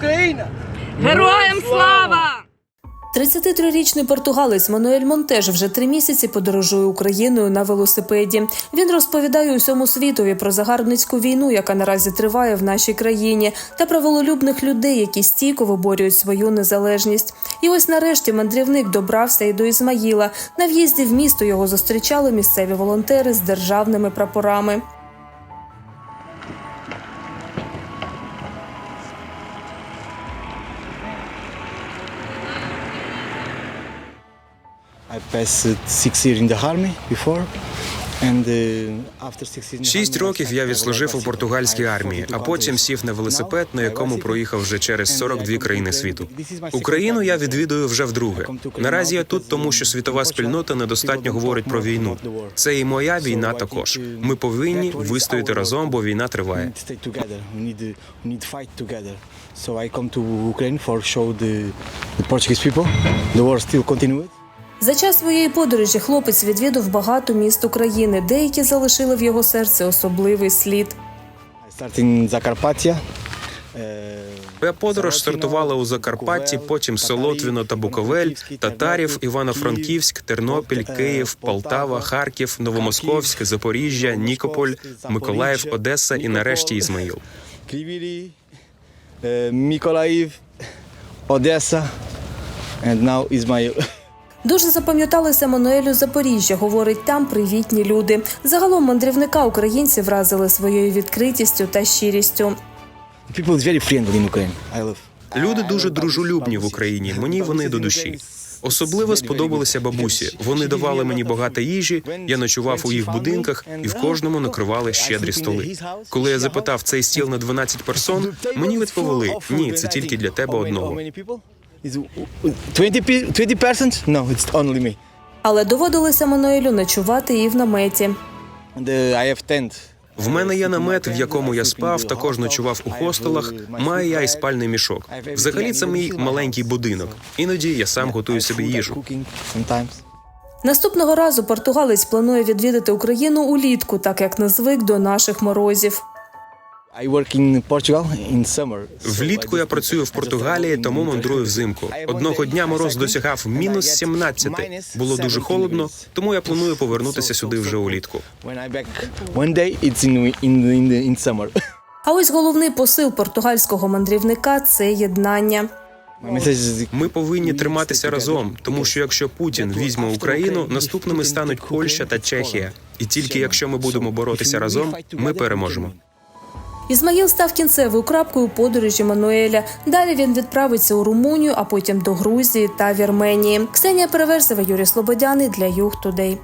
Україна! Героям слава! 33-річний португалець Мануель Монтеж вже три місяці подорожує Україною на велосипеді. Він розповідає усьому світові про загарбницьку війну, яка наразі триває в нашій країні, та про вололюбних людей, які стійко виборюють свою незалежність. І ось нарешті мандрівник добрався і до Ізмаїла. На в'їзді в місто його зустрічали місцеві волонтери з державними прапорами. Шість років я відслужив у португальській армії, а потім сів на велосипед, на якому проїхав вже через And I 42 come країни світу. Україну я відвідую вже вдруге. Наразі я тут, тому що um, світова спільнота недостатньо говорить про війну. Це і моя війна також. uh, Ми повинні вистояти разом, бо війна триває. uh. So I come to Ukraine for show the, the Portuguese people. The war still continues. За час своєї подорожі хлопець відвідав багато міст України. Деякі залишили в його серці особливий слід. Uh, Моя подорож стартувала у Закарпатті, потім Солотвіно та Буковель, Татарів, Івано-Франківськ, Тернопіль, Київ, Полтава, Харків, Новомосковськ, Запоріжжя, Нікополь, Миколаїв, Одеса і нарешті Ізмаїл. Uh, Миколаїв, Одеса, and now Ismail. Дуже запам'яталося Мануелю Запоріжжя. Говорить, там привітні люди. Загалом мандрівника українці вразили своєю відкритістю та щирістю. Люди дуже дружелюбні в Україні. Мені вони до душі. Особливо сподобалися бабусі. Вони давали мені багато їжі. Я ночував у їх будинках, і в кожному накривали щедрі столи. Коли я запитав цей стіл на 12 персон, мені відповіли: ні, це тільки для тебе одного. 20, pe- 20 persons? No, it's only me. Але доводилося Мануелю ночувати і в наметі. Uh, I have tent. В мене є намет, в якому я спав, також ночував у хостелах. Маю я і спальний мішок. Взагалі, це мій маленький будинок. Іноді я сам готую собі їжу. Наступного разу португалець планує відвідати Україну улітку, так як не звик до наших морозів. Влітку я працюю в Португалії, тому мандрую взимку. Одного дня мороз досягав мінус 17. Було дуже холодно, тому я планую повернутися сюди вже улітку. When I back one day, it's in in in, the, in summer. А ось головний посил португальського мандрівника це єднання. Ми повинні триматися разом, тому що якщо Путін візьме Україну, наступними стануть Польща та Чехія. І тільки якщо ми будемо боротися разом, ми переможемо. Ізмаїл став кінцевою крапкою подорожі Мануеля. Далі він відправиться у Румунію, а потім до Грузії та Вірменії. Ксенія Переверзева, Юрій Слободяний для Юг Тудей.